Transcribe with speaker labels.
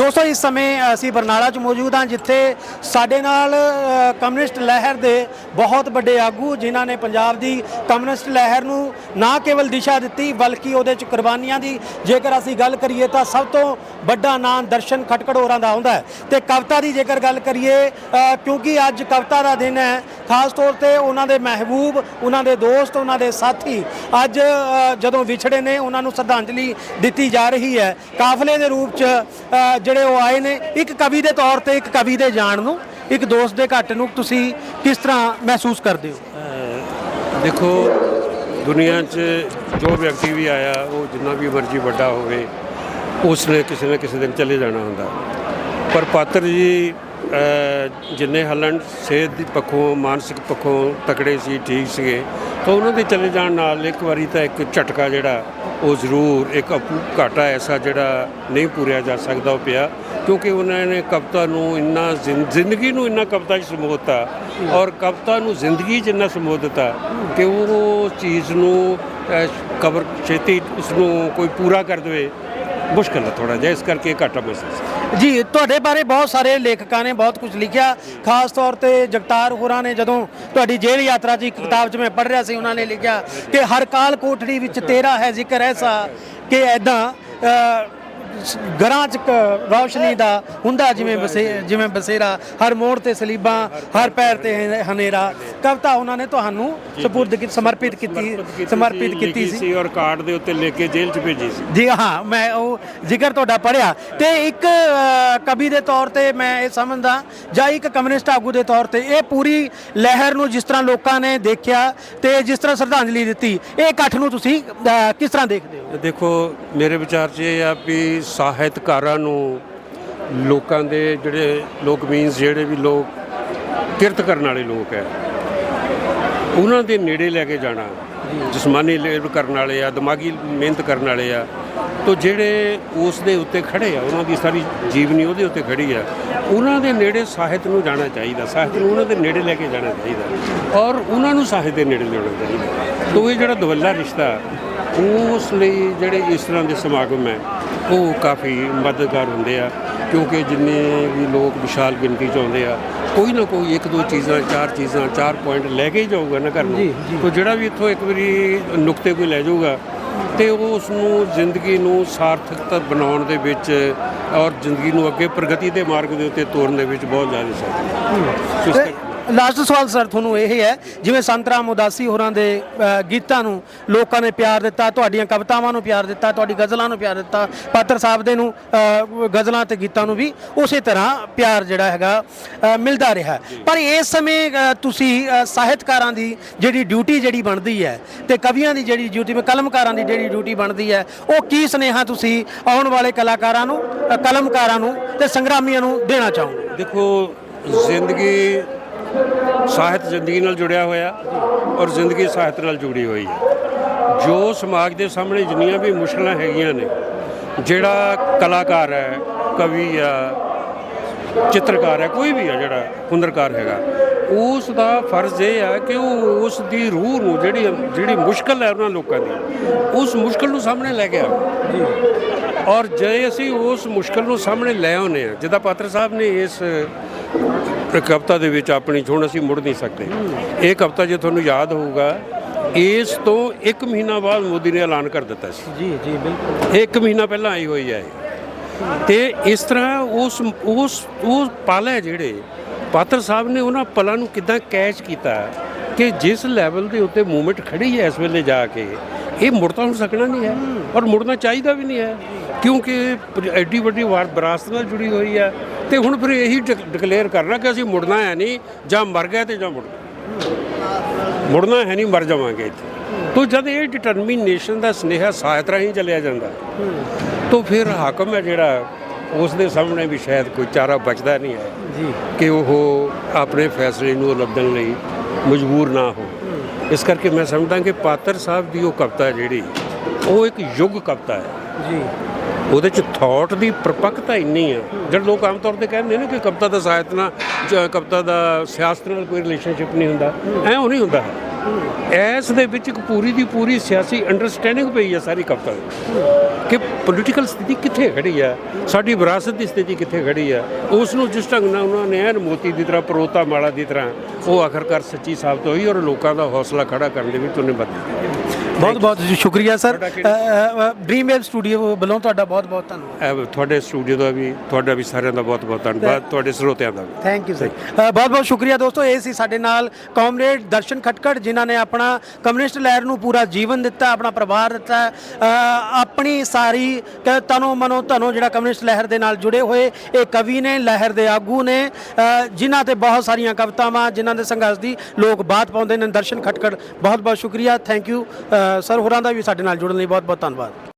Speaker 1: ਦੋਸਤੋ, ਇਸ ਸਮੇਂ ਅਸੀਂ ਬਰਨਾਲਾ 'ਚ ਮੌਜੂਦ ਹਾਂ, ਜਿੱਥੇ ਸਾਡੇ ਨਾਲ ਕਮਿਊਨਿਸਟ ਲਹਿਰ ਦੇ ਬਹੁਤ ਵੱਡੇ ਆਗੂ, ਜਿਨ੍ਹਾਂ ਨੇ ਪੰਜਾਬ ਦੀ ਕਮਿਊਨਿਸਟ ਲਹਿਰ ਨੂੰ ਨਾ ਕੇਵਲ ਦਿਸ਼ਾ ਦਿੱਤੀ, ਬਲਕਿ ਉਹਦੇ 'ਚ ਕੁਰਬਾਨੀਆਂ ਦੀ, ਜੇਕਰ ਅਸੀਂ ਗੱਲ ਕਰੀਏ ਤਾਂ ਸਭ ਤੋਂ ਵੱਡਾ ਨਾਮ ਦਰਸ਼ਨ ਖਟਕੜ ਹੋਰਾਂ ਦਾ ਆਉਂਦਾ ਹੈ। ਤੇ ਕਵਿਤਾ ਦੀ ਜੇਕਰ ਗੱਲ ਕਰੀਏ ਕਿਉਂਕਿ ਅੱਜ ਕਵਿਤਾ ਦਾ ਦਿਨ ਹੈ ਖਾਸ ਤੌਰ ਤੇ ਉਹਨਾਂ ਦੇ ਮਹਿਬੂਬ, ਉਹਨਾਂ ਦੇ ਦੋਸਤ, ਉਹਨਾਂ ਦੇ ਸਾਥੀ ਅੱਜ ਜਦੋਂ ਵਿਛੜੇ ਨੇ, ਉਹਨਾਂ ਨੂੰ ਸ਼ਰਧਾਂਜਲੀ ਦਿੱਤੀ ਜਾ ਰਹੀ ਹੈ। ਕਾਫਲੇ ਦੇ ਰੂਪ 'ਚ ਜਿਹੜੇ ਉਹ ਆਏ ਨੇ, ਇੱਕ ਕਵੀ ਦੇ ਤੌਰ ਤੇ ਇੱਕ ਕਵੀ ਦੇ ਜਾਣ ਨੂੰ, ਇੱਕ ਦੋਸਤ ਦੇ ਘੱਟ ਨੂੰ ਤੁਸੀਂ ਕਿਸ ਤਰ੍ਹਾਂ ਮਹਿਸੂਸ ਕਰਦੇ ਹੋ?
Speaker 2: ਦੇਖੋ, ਦੁਨੀਆ 'ਚ ਜੋ ਵਿਅਕਤੀ ਵੀ ਆਇਆ, ਉਹ ਜਿੰਨਾ ਵੀ ਮਰਜ਼ੀ ਵੱਡਾ ਹੋਵੇ ਉਸ ਨੇ ਕਿਸੇ ਨਾ ਕਿਸੇ ਦਿਨ ਚਲੇ ਜਾਣਾ ਹੁੰਦਾ। ਪਰ ਪਾਤਰ ਜੀ ਜਿੰਨੇ ਹਲਣ ਸਿਹਤ ਦੀ ਪੱਖੋਂ ਮਾਨਸਿਕ ਪੱਖੋਂ ਤਕੜੇ ਸੀ ਠੀਕ ਸੀਗੇ ਤਾਂ ਉਹਨਾਂ ਦੇ ਚਲੇ ਜਾਣ ਨਾਲ ਇੱਕ ਵਾਰੀ ਤਾਂ ਇੱਕ ਝਟਕਾ ਜਿਹੜਾ ਉਹ ਜ਼ਰੂਰ ਇੱਕ ਘਾਟਾ ਐਸਾ ਜਿਹੜਾ ਨਹੀਂ ਪੂਰਿਆ ਜਾ ਸਕਦਾ ਉਹ ਪਿਆ ਕਿਉਂਕਿ ਉਹਨਾਂ ਨੇ ਕਵਿਤਾ ਨੂੰ ਇੰਨਾ ਜ਼ਿੰ- ਜ਼ਿੰਦਗੀ ਨੂੰ ਇੰਨਾ ਕਵਿਤਾ 'ਚ ਸਮੋਤਾ ਔਰ ਕਵਿਤਾ ਨੂੰ ਜ਼ਿੰਦਗੀ 'ਚ ਇੰਨਾ ਸਮੋ ਦਿੱਤਾ ਕਿ ਉਹ ਚੀਜ਼ ਨੂੰ ਅਹ, ਕਬਰ ਛੇਤੀ ਉਸ ਨੂੰ ਕੋਈ ਪੂਰਾ ਕਰ ਦੇਵੇ ਮੁਸ਼ਕਲ ਹੈ ਥੋੜਾ ਜਿਹਾ ਇਸ ਕਰਕੇ ਘਾਟਾ ਮਹਿਸੂਸ
Speaker 1: ਜੀ, ਤੁਹਾਡੇ ਬਾਰੇ ਬਹੁਤ ਸਾਰੇ ਲੇਖਕਾਂ ਨੇ ਬਹੁਤ ਕੁਝ ਲਿਖਿਆ। ਖਾਸ ਤੌਰ ਤੇ ਜਗਤਾਰ ਹੋਰਾਂ ਨੇ ਜਦੋਂ ਤੁਹਾਡੀ ਜੇਲ੍ਹ ਯਾਤਰਾ 'ਚ ਇੱਕ ਕਿਤਾਬ 'ਚ ਮੈਂ ਪੜ੍ਹ ਰਿਹਾ ਸੀ, ਉਹਨਾਂ ਨੇ ਲਿਖਿਆ ਕਿ ਹਰ ਕਾਲ ਕੋਠੜੀ ਵਿੱਚ ਤੇਰਾ ਹੈ ਜ਼ਿਕਰ ਐਸਾ ਕਿ ਐਦਾਂ ਘਰਾਂ 'ਚ ਕ- ਰੌਸ਼ਨੀ ਦਾ ਹੁੰਦਾ ਜਿਵੇਂ ਬਸੇ, ਜਿਵੇਂ ਬਸੇਰਾ। ਹਰ ਮੋੜ ਤੇ ਸਲੀਬਾਂ, ਹਰ ਪੈਰ ਤੇ ਹਨੇ- ਹਨੇਰਾ। ਕਵਿਤਾ ਉਹਨਾਂ ਨੇ ਤੁਹਾਨੂੰ ਸਪੁਰਦ ਕੀਤੀ ਸਮਰਪਿਤ ਕੀਤੀ ਸਮਰਪਿਤ ਕੀਤੀ ਸੀ।
Speaker 2: ਔਰ ਕਾਰਡ ਦੇ ਉੱਤੇ ਲਿਖ ਕੇ ਜੇਲ੍ਹ 'ਚ ਭੇਜੀ ਸੀ।
Speaker 1: ਜੀ ਹਾਂ ਮੈਂ ਉਹ ਜ਼ਿਕਰ ਤੁਹਾਡਾ ਪੜਿਆ ਤੇ ਇੱਕ ਕਵੀ ਦੇ ਤੌਰ ਤੇ ਮੈਂ ਇਹ ਸਮਝਦਾ ਜਾਂ ਇੱਕ ਕਮਿਊਨਿਸਟ ਆਗੂ ਦੇ ਤੌਰ ਤੇ ਇਹ ਪੂਰੀ ਲਹਿਰ ਨੂੰ ਜਿਸ ਤਰ੍ਹਾਂ ਲੋਕਾਂ ਨੇ ਦੇਖਿਆ ਤੇ ਜਿਸ ਤਰ੍ਹਾਂ ਸ਼ਰਧਾਂਜਲੀ ਦਿੱਤੀ ਇਹ ਇਕੱਠ ਨੂੰ ਤੁਸੀਂ ਕਿਸ ਤਰ੍ਹਾਂ ਦੇਖਦੇ ਹੋ?
Speaker 2: ਦੇਖੋ ਮੇਰੇ ਵਿਚਾਰ 'ਚ ਇਹ ਆ ਵੀ ਸਾਹਿਤਕਾਰਾਂ ਨੂੰ ਲੋਕਾਂ ਦੇ ਜਿਹੜੇ ਲੋਕ ਮੀਨਸ ਜਿਹੜੇ ਵੀ ਲੋਕ ਕਿਰਤ ਕਰਨ ਵਾਲੇ ਲੋਕ ਹੈ ਉਹਨਾਂ ਦੇ ਨੇੜੇ ਲੈ ਕੇ ਜਾਣਾ, ਜਿਸਮਾਨੀ ਲੇਬਰ ਕਰਨ ਵਾਲੇ ਆ, ਦਿਮਾਗੀ ਮਿਹਨਤ ਕਰਨ ਵਾਲੇ ਆ, ਤੋ ਜਿਹੜੇ ਉਸ ਦੇ ਉੱਤੇ ਖੜੇ ਆ, ਉਹਨਾਂ ਦੀ ਸਾਰੀ ਜੀਵਨੀ ਉਹਦੇ ਉੱਤੇ ਖੜੀ ਆ, ਉਹਨਾਂ ਦੇ ਨੇੜੇ ਸਾਹਿਤ ਨੂੰ ਜਾਣਾ ਚਾਹੀਦਾ, ਸਾਹਿਤ ਨੂੰ ਉਹਨਾਂ ਦੇ ਨੇੜੇ ਲੈ ਕੇ ਜਾਣਾ ਚਾਹੀਦਾ ਔਰ ਉਹਨਾਂ ਨੂੰ ਸਾਹਿਤ ਦੇ ਨੇੜੇ ਲਿਆਉਣਾ ਚਾਹੀਦਾ। ਤੋ ਇਹ ਜਿਹੜਾ ਦਵੱਲਾ ਰਿਸ਼ਤਾ, ਉਸ ਲਈ ਜਿਹੜੇ ਇਸ ਤਰ੍ਹਾਂ ਦੇ ਸਮਾਗਮ ਹੈ, ਉਹ ਕਾਫੀ ਮਦਦਗਾਰ ਹੁੰਦੇ ਆ। ਕਿਉਂਕਿ ਜਿੰਨੇ ਵੀ ਲੋਕ ਵਿਸ਼ਾਲ ਗਿਣਤੀ ਚ ਆਉਂਦੇ ਆ ਕੋਈ ਨਾ ਕੋਈ ਇੱਕ ਦੋ ਚੀਜ਼ਾਂ ਚਾਰ ਚੀਜ਼ਾਂ ਚਾਰ ਪੁਆਇੰਟ ਲੈ ਕੇ ਹੀ ਜਾਊਗਾ ਨਾ ਘਰ ਨੂੰ। ਤੋ ਜਿਹੜਾ ਵੀ ਇੱਥੋਂ ਇੱਕ ਵਾਰੀ ਨੁਕਤੇ ਕੋਈ ਲੈ ਜਾਊਗਾ ਤੇ ਉਹ ਉਸ ਨੂੰ ਜ਼ਿੰਦਗੀ ਨੂੰ ਸਾਰਥਕਤਾ ਬਣਾਉਣ ਦੇ ਵਿੱਚ ਔਰ ਜ਼ਿੰਦਗੀ ਨੂੰ ਅੱਗੇ ਪ੍ਰਗਤੀ ਦੇ ਮਾਰਗ ਦੇ ਉੱਤੇ ਤੋਰਨ ਦੇ ਵਿੱਚ ਬਹੁਤ ਜ਼ਿਆਦਾ ਸਹਾਇਤਾ। ਕਰਕੇ-
Speaker 1: ਲਾਸਟ ਸਵਾਲ ਸਰ, ਤੁਹਾਨੂੰ ਇਹ ਹੈ, ਜਿਵੇਂ ਸੰਤ ਰਾਮ ਉਦਾਸੀ ਹੋਰਾਂ ਦੇ ਗੀਤਾਂ ਨੂੰ ਲੋਕਾਂ ਨੇ ਪਿਆਰ ਦਿੱਤਾ, ਤੁਹਾਡੀਆਂ ਕਵਿਤਾਵਾਂ ਨੂੰ ਪਿਆਰ ਦਿੱਤਾ, ਤੁਹਾਡੀ ਗਜ਼ਲਾਂ ਨੂੰ ਪਿਆਰ ਦਿੱਤਾ, ਪਾਤਰ ਸਾਹਿਬ ਦੇ ਨੂੰ ਗਜ਼ਲਾਂ ਤੇ ਗੀਤਾਂ ਨੂੰ ਵੀ ਉਸੇ ਤਰ੍ਹਾਂ ਪਿਆਰ ਜਿਹੜਾ ਹੈਗਾ ਮਿਲਦਾ ਰਿਹਾ। ਪਰ ਇਸ ਸਮੇਂ ਤੁਸੀਂ ਸਾਹਿਤਕਾਰਾਂ ਦੀ ਜਿਹੜੀ ਡਿਊਟੀ ਜਿਹੜੀ ਬਣਦੀ ਹੈ ਤੇ ਕਵੀਆਂ ਦੀ ਜਿਹੜੀ ਡਿਊਟੀ ਮੈਂ ਕਲਮਕਾਰਾਂ ਦੀ ਜਿਹੜੀ ਡਿਊਟੀ ਬਣਦੀ ਹੈ, ਉਹ ਕੀ ਸੁਨੇਹਾ ਤੁਸੀਂ ਆਉਣ ਵਾਲੇ ਕਲਾਕਾਰਾਂ ਨੂੰ ਕਲਮਕਾਰਾਂ ਨੂੰ ਤੇ ਸੰਗਰਾਮੀਆਂ ਨੂੰ ਦੇਣਾ ਚਾਹੋਗੇ?
Speaker 2: ਦੇਖੋ, ਜ਼ਿੰਦਗੀ ਸਾਹਿਤ ਜ਼ਿੰਦਗੀ ਨਾਲ ਜੁੜਿਆ ਹੋਇਆ ਔਰ ਜ਼ਿੰਦਗੀ ਸਾਹਿਤ ਨਾਲ ਜੁੜੀ ਹੋਈ ਹੈ। ਜੋ ਸਮਾਜ ਦੇ ਸਾਹਮਣੇ ਜਿੰਨੀਆਂ ਵੀ ਮੁਸ਼ਕਲਾਂ ਹੈਗੀਆਂ ਨੇ ਜਿਹੜਾ ਕਲਾਕਾਰ ਹੈ ਕਵੀ ਆ ਚਿੱਤਰਕਾਰ ਹੈ ਕੋਈ ਵੀ ਹੈ ਜਿਹੜਾ ਹੁਨਰਕਾਰ ਹੈਗਾ ਉਸ ਦਾ ਫਰਜ਼ ਇਹ ਹੈ ਕਿ ਉਹ ਉਸ ਦੀ ਰੂਹ ਨੂੰ ਜਿਹੜੀ ਜਿਹੜੀ ਮੁਸ਼ਕਲ ਹੈ ਉਹਨਾਂ ਲੋਕਾਂ ਦੀ ਉਸ ਮੁਸ਼ਕਲ ਨੂੰ ਸਾਹਮਣੇ ਲੈ ਕੇ ਆਵੇ। ਔਰ ਜੇ ਅਸੀਂ ਉਸ ਮੁਸ਼ਕਲ ਨੂੰ ਸਾਹਮਣੇ ਲੈ ਆਉਂਦੇ ਆ ਜਿੱਦਾਂ ਪਾਤਰ ਸਾਹਿਬ ਨੇ ਇਸ ਕਵਿਤਾ ਦੇ ਵਿੱਚ ਆਪਣੀ ਹੁਣ ਅਸੀਂ ਮੁੜ ਨਹੀਂ ਸਕਦੇ। ਇਹ ਕਵਿਤਾ ਜੇ ਤੁਹਾਨੂੰ ਯਾਦ ਹੋਊਗਾ ਇਸ ਤੋਂ 1 ਮਹੀਨਾ ਬਾਅਦ ਮੋਦੀ ਨੇ ਐਲਾਨ ਕਰ ਦਿੱਤਾ ਸੀ।
Speaker 1: ਜੀ ਜੀ ਬਿਲਕੁਲ।
Speaker 2: ਇੱਕ ਮਹੀਨਾ ਪਹਿਲਾਂ ਆਈ ਹੋਈ ਹੈ। ਤੇ ਇਸ ਤਰ੍ਹਾਂ ਉਸ ਉਸ ਉਹ ਪਲ ਜਿਹੜੇ ਪਾਤਰ ਸਾਹਿਬ ਨੇ ਉਹਨਾਂ ਪਲਾਂ ਨੂੰ ਕਿਦਾਂ ਕੈਚ ਕੀਤਾ ਕਿ ਜਿਸ ਲੈਵਲ ਦੇ ਉੱਤੇ ਮੂਵਮੈਂਟ ਖੜੀ ਹੈ ਇਸ ਵੇਲੇ ਜਾ ਕੇ ਇਹ ਮੁੜ ਤਾਂ ਹੁਣ ਸਕਣਾ ਨਹੀਂ ਹੈ। ਔਰ ਮੁੜਨਾ ਚਾਹੀਦਾ ਵੀ ਨਹੀਂ ਹੈ। ਕਿਉਂਕਿ ਐਡੀ ਵੱਡੀ ਵਾਰ ਵਿਰਾਸਤ ਨਾਲ ਜੁੜੀ ਹੋਈ ਹੈ। ਤੇ ਹੁਣ ਫਿਰ ਇਹੀ ਡਿਕਲੇਅਰ ਕਰਨਾ ਕਿ ਅਸੀਂ ਮੁੜਨਾ ਹੈ ਨਹੀਂ ਜਾਂ ਮਰ ਗਏ ਤੇ ਜਾਂ ਮੁੜ ਮੁੜਨਾ ਹੈ ਨਹੀਂ ਮਰ ਜਾਵਾਂਗੇ ਇੱਥੇ। ਤੋ ਜਦ ਇਹ ਡਿਟਰਮੀਨੇਸ਼ਨ ਦਾ ਸਨੇਹਾ ਸਾਹਿਤ ਰਾਹੀਂ ਚੱਲਿਆ ਜਾਂਦਾ ਤੋ ਫਿਰ ਹਾਕਮ ਹੈ ਜਿਹੜਾ ਉਸ ਦੇ ਸਾਹਮਣੇ ਵੀ ਸ਼ਾਇਦ ਕੋਈ ਚਾਰਾ ਬਚਦਾ ਨਹੀਂ ਹੈ
Speaker 1: ਜੀ।
Speaker 2: ਕਿ ਉਹ ਆਪਣੇ ਫੈਸਲੇ ਨੂੰ ਲੱਦਣ ਲਈ ਮਜਬੂਰ ਨਾ ਹੋ। ਇਸ ਕਰਕੇ ਮੈਂ ਸਮਝਦਾ ਕਿ ਪਾਤਰ ਸਾਹਿਬ ਦੀ ਉਹ ਕਵਿਤਾ ਜਿਹੜੀ ਉਹ ਇੱਕ ਯੁੱਗ ਕਵਿਤਾ ਹੈ।
Speaker 1: ਜੀ।
Speaker 2: ਉਹਦੇ ਚ ਥਾਟ ਦੀ ਪਰਪੱਕਤਾ ਇੰਨੀ ਆ। ਜਿਹੜੇ ਲੋਕ ਆਮ ਤੌਰ ਤੇ ਕਹਿੰਦੇ ਨੇ ਕਿ ਕਵਿਤਾ ਦਾ ਸਾਹਿਤ ਨਾਲ ਕਵਿਤਾ ਦਾ ਸਿਆਸਤ ਨਾਲ ਕੋਈ ਰਿਲੇਸ਼ਨਸ਼ਿਪ ਨਹੀਂ ਹੁੰਦਾ। ਐ ਉਹ ਨਹੀਂ ਹੁੰਦਾ। ਇਸ ਦੇ ਵਿੱਚ ਇੱਕ ਪੂਰੀ ਦੀ ਪੂਰੀ ਸਿਆਸੀ ਅੰਡਰਸਟੈਂਡਿੰਗ ਪਈ ਹੈ ਸਾਰੀ ਕਵਿਤਾ ਵਿੱਚ ਕਿ ਪੋਲੀਟੀਕਲ ਸਥਿਤੀ ਕਿੱਥੇ ਖੜੀ ਹੈ ਸਾਡੀ ਵਿਰਾਸਤ ਦੀ ਸਥਿਤੀ ਕਿੱਥੇ ਖੜੀ ਹੈ ਉਸ ਨੂੰ ਜਿਸ ਢੰਗ ਨਾਲ ਉਹਨਾਂ ਨੇ ਐਨ ਮੋਤੀ ਦੀ ਤਰ੍ਹਾਂ, ਪਰੋਤਾ ਮਾਲਾ ਦੀ ਤਰ੍ਹਾਂ ਉਹ ਆਖਰਕਾਰ ਸੱਚੀ ਸਾਬਤ ਹੋਈ ਔਰ ਲੋਕਾਂ ਦਾ ਹੌਸਲਾ ਖੜਾ ਕਰਨ ਦੇ ਵਿੱਚ ਉਹਨੇ ਮਦਦ ਕੀਤੀ
Speaker 1: ਬਹੁਤ ਬਹੁਤ ਸ਼ੁਕਰੀਆ ਸਰ? ਡ੍ਰੀਮ ਵੇਵ ਸਟੂਡੀਓ ਵੱਲੋਂ ਤੁਹਾਡਾ ਬਹੁਤ ਬਹੁਤ ਧੰਨਵਾਦ।
Speaker 2: ਤੁਹਾਡੇ ਸਟੂਡੀਓ ਦਾ ਵੀ ਤੁਹਾਡਾ ਵੀ ਸਾਰਿਆਂ ਦਾ ਬਹੁਤ ਬਹੁਤ ਧੰਨਵਾਦ ਤੁਹਾਡੇ ਸਰੋਤਿਆਂ ਦਾ ਵੀ।
Speaker 1: ਥੈਂਕ ਯੂ ਸਰ ਬਹੁਤ ਬਹੁਤ ਸ਼ੁਕਰੀਆ ਦੋਸਤੋ ਇਹ ਸੀ ਸਾਡੇ ਨਾਲ ਕਾਮਰੇਡ ਦਰਸ਼ਨ ਖਟਕੜ ਜਿਨ੍ਹਾਂ ਨੇ ਆਪਣਾ ਕਮਿਊਨਿਸਟ ਲਹਿਰ ਨੂੰ ਪੂਰਾ ਜੀਵਨ ਦਿੱਤਾ ਆਪਣਾ ਪਰਿਵਾਰ ਦਿੱਤਾ। ਆਪਣੀ ਸਾਰੀ ਤਨੋ ਮਨੋ ਧਨੋ ਜਿਹੜਾ ਕਮਿਊਨਿਸਟ ਲਹਿਰ ਦੇ ਨਾਲ ਜੁੜੇ ਹੋਏ ਇਹ ਕਵੀ ਨੇ ਲਹਿਰ ਦੇ ਆਗੂ ਨੇ ਜਿਨ੍ਹਾਂ ਤੇ ਬਹੁਤ ਸਾਰੀਆਂ ਕਵਿਤਾਵਾਂ ਜਿਨ੍ਹਾਂ ਦੇ ਸੰਘਰਸ਼ ਦੀ ਲੋਕ ਬਾਤ ਪਾਉਂਦੇ ਨੇ ਦਰਸ਼ਨ ਖਟਕੜ ਬਹੁਤ ਬਹੁਤ ਸ਼ੁਕਰੀਆ ਥੈਂਕ ਯੂ ਸਰ ਹੋਰਾਂ ਦਾ ਵੀ ਸਾਡੇ ਨਾਲ ਜੁੜਨ ਲਈ ਬਹੁਤ ਬਹੁਤ ਧੰਨਵਾਦ।